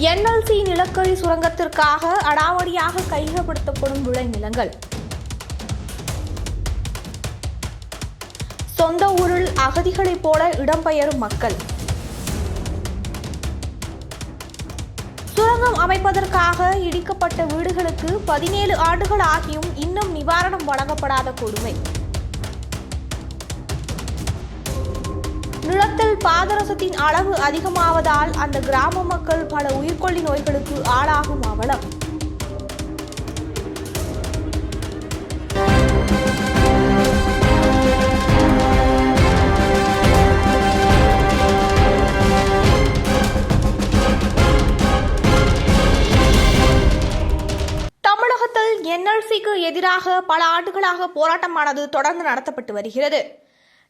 NLC நிலக்கரி சுரங்கத்திற்காக அடாவடியாக கையகப்படுத்தப்படும் விளைநிலங்கள். சொந்த ஊரில் அகதிகளைப் போல இடம்பெயரும் மக்கள். சுரங்கம் அமைப்பதற்காக இடிக்கப்பட்ட வீடுகளுக்கு பதினேழு ஆண்டுகள் ஆகியும் இன்னும் நிவாரணம் வழங்கப்படாத கொடுமை. நிலத்தில் பாதரசத்தின் அளவு அதிகமாவதால் அந்த கிராம மக்கள் பல உயிர்கொல்லி நோய்களுக்கு ஆளாகும் அவலம். தமிழகத்தில் என்எல்சிக்கு எதிராக பல ஆண்டுகளாக போராட்டமானது தொடர்ந்து நடத்தப்பட்டு வருகிறது.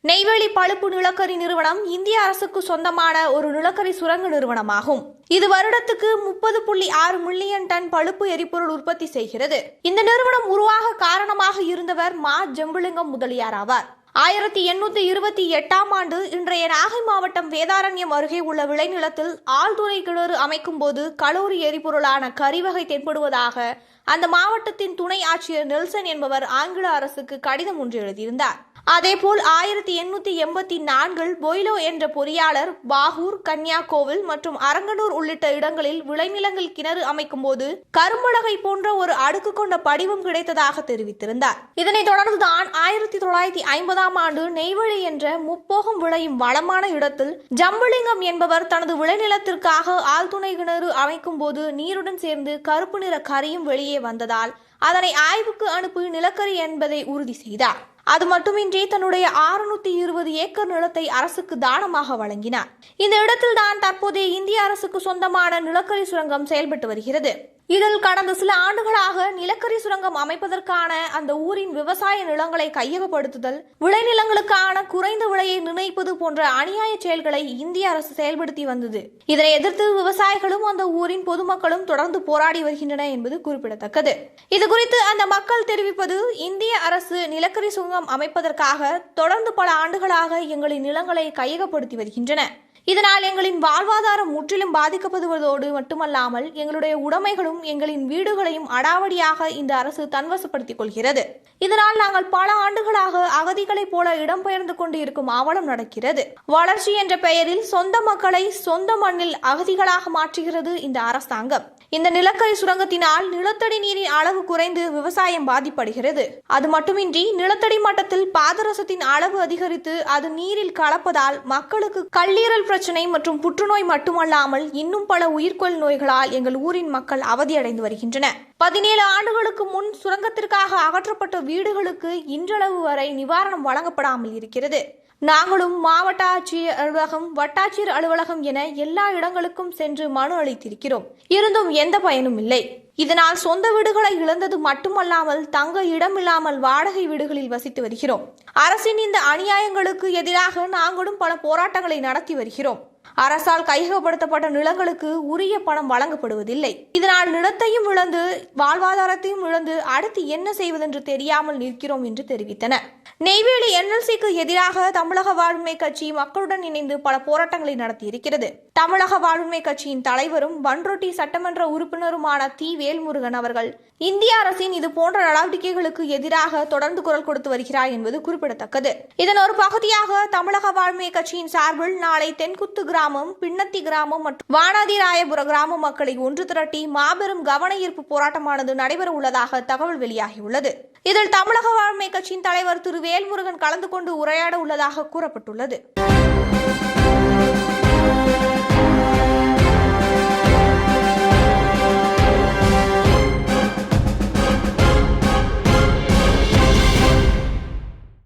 நெய்வேலி பழுப்பு நிலக்கரி நிறுவனம் இந்திய அரசுக்கு சொந்தமான ஒரு நிலக்கரி சுரங்க நிறுவனமாகும். இது வருடத்துக்கு முப்பது புள்ளி ஆறு மில்லியன் டன் பழுப்பு எரிபொருள் உற்பத்தி செய்கிறது. இந்த நிறுவனம் உருவாக காரணமாக இருந்தவர் மா. ஜெம்புலிங்கம் முதலியார் ஆவார். ஆயிரத்தி எண்ணூத்தி இருபத்தி எட்டாம் ஆண்டு இன்றைய நாகை மாவட்டம் வேதாரண்யம் அருகே உள்ள விளைநிலத்தில் ஆழ்துறை கிணறு அமைக்கும் போது கலோரி எரிபொருளான கரிவகை தென்படுவதாக அந்த மாவட்டத்தின் துணை ஆட்சியர் நெல்சன் என்பவர் ஆங்கில அரசுக்கு கடிதம் ஒன்று எழுதியிருந்தார். அதேபோல் ஆயிரத்தி எண்ணூத்தி எண்பத்தி நான்கில் பொய்லோ என்ற பொறியாளர் பாகூர் கன்னியாகோவில் மற்றும் அரங்கனூர் உள்ளிட்ட இடங்களில் விளைநிலங்கள் கிணறு அமைக்கும் போது கரும்பலகை போன்ற ஒரு அடுக்கு கொண்ட படிவம் கிடைத்ததாக தெரிவித்திருந்தார். இதனைத் தொடர்ந்துதான் ஆயிரத்தி தொள்ளாயிரத்தி ஐம்பதாம் ஆண்டு நெய்வழி என்ற முப்போகம் விளையும் வளமான இடத்தில் ஜம்புலிங்கம் என்பவர் தனது விளைநிலத்திற்காக ஆழ்துணை கிணறு அமைக்கும் போது நீருடன் சேர்ந்து கருப்பு நிற கரியும் வெளியே வந்ததால் அதனை ஆய்வுக்கு அனுப்பி நிலக்கரி என்பதை உறுதி செய்தார். அது மட்டுமின்றி தன்னுடைய ஆறுநூத்தி இருபது ஏக்கர் நிலத்தை அரசுக்கு தானமாக வழங்கினார். இந்த இடத்தில் தான் தற்போதைய இந்திய அரசுக்கு சொந்தமான நிலக்கரி சுரங்கம் செயல்பட்டு வருகிறது. இதில் கடந்த சில ஆண்டுகளாக நிலக்கரி சுரங்கம் அமைப்பதற்கான அந்த ஊரின் விவசாய நிலங்களை கையகப்படுத்துதல் விளைநிலங்களுக்கான குறைந்த விலையை நிர்ணயிப்பது போன்ற அநியாய செயல்களை இந்திய அரசு செயல்படுத்தி வந்தது. இதனை எதிர்த்து விவசாயிகளும் அந்த ஊரின் பொதுமக்களும் தொடர்ந்து போராடி வருகின்றன என்பது குறிப்பிடத்தக்கது. இது குறித்து அந்த மக்கள் தெரிவிப்பது இந்திய அரசு நிலக்கரி சுரங்கம் அமைப்பதற்காக தொடர்ந்து பல ஆண்டுகளாக எங்களின் நிலங்களை கையகப்படுத்தி வருகின்றன. இதனால் எங்களின் வாழ்வாதாரம் முற்றிலும் பாதிக்கப்படுவதோடு மட்டுமல்லாமல் எங்களுடைய உடைமைகளும் எங்களின் வீடுகளையும் அடாவடியாக இந்த அரசு தன்வசப்படுத்திக் கொள்கிறது. இதனால் நாங்கள் பல ஆண்டுகளாக அகதிகளைப் போல இடம்பெயர்ந்து கொண்டு இருக்கும் அவலம் நடக்கிறது. வளர்ச்சி என்ற பெயரில் சொந்த மக்களை சொந்த மண்ணில் அகதிகளாக மாற்றுகிறது இந்த அரசாங்கம். இந்த நிலக்கரி சுரங்கத்தினால் நிலத்தடி நீரின் அளவு குறைந்து விவசாயம் பாதிப்படுகிறது. அது மட்டுமின்றி நிலத்தடி மட்டத்தில் பாதரசத்தின் அளவு அதிகரித்து அது நீரில் கலப்பதால் மக்களுக்கு கல்லீரல் பிரச்சனை மற்றும் புற்றுநோய் மட்டுமல்லாமல் இன்னும் பல உயிர்கொள் நோய்களால் எங்கள் ஊரின் மக்கள் அவதியடைந்து வருகின்றன பதினேழு ஆண்டுகளுக்கு முன் சுரங்கத்திற்காக அகற்றப்பட்ட வீடுகளுக்கு இன்றளவு வரை நிவாரணம் வழங்கப்படாமல் இருக்கிறது. நாங்களும் மாவட்ட ஆட்சியர் அலுவலகம் வட்டாட்சியர் அலுவலகம் என எல்லா இடங்களுக்கும் சென்று மனு அளித்திருக்கிறோம். இருந்தும் எந்த பயனும் இல்லை. இதனால் சொந்த வீடுகளை இழந்தது மட்டுமல்லாமல் தங்க இடமில்லாமல் வாடகை வீடுகளில் வசித்து வருகிறோம். அரசின் இந்த அநியாயங்களுக்கு எதிராக நாங்களும் பல போராட்டங்களை நடத்தி வருகிறோம். அரசால் கையகப்படுத்தப்பட்ட நிலங்களுக்கு உரிய பணம் வழங்கப்படுவதில்லை. இதனால் நிலத்தையும் இழந்து வாழ்வாதாரத்தையும் இழந்து அடுத்து என்ன செய்வதென்று தெரியாமல் நிற்கிறோம் என்று தெரிவித்தனர் நெய்வேலி என்எல்சிக்கு எதிராக தமிழக வாழ்வுமை கட்சி மக்களுடன் இணைந்து பல போராட்டங்களை நடத்தியிருக்கிறது. தமிழக வாழ்வுமை கட்சியின் தலைவரும் பன்ரொட்டி சட்டமன்ற உறுப்பினருமான தி. வேல்முருகன் அவர்கள் இந்திய அரசின் இது போன்ற நடவடிக்கைகளுக்கு எதிராக தொடர்ந்து குரல் கொடுத்து வருகிறார் என்பது குறிப்பிடத்தக்கது. இதன் ஒரு பகுதியாக தமிழக வாழ்மை கட்சியின் சார்பில் நாளை தென்குத்து கிராம கிராமம் பின்னத்தி கிராமம் மற்றும் வானாதிராயபுர கிராம மக்களை ஒன்று திரட்டி மாபெரும் கவன ஈர்ப்பு போராட்டமானது நடைபெற உள்ளதாக தகவல் வெளியாகியுள்ளது. இதில் தமிழக வாழ்மை கட்சியின் தலைவர் திரு வேல்முருகன் கலந்து கொண்டு உரையாட உள்ளதாக கூறப்பட்டுள்ளது.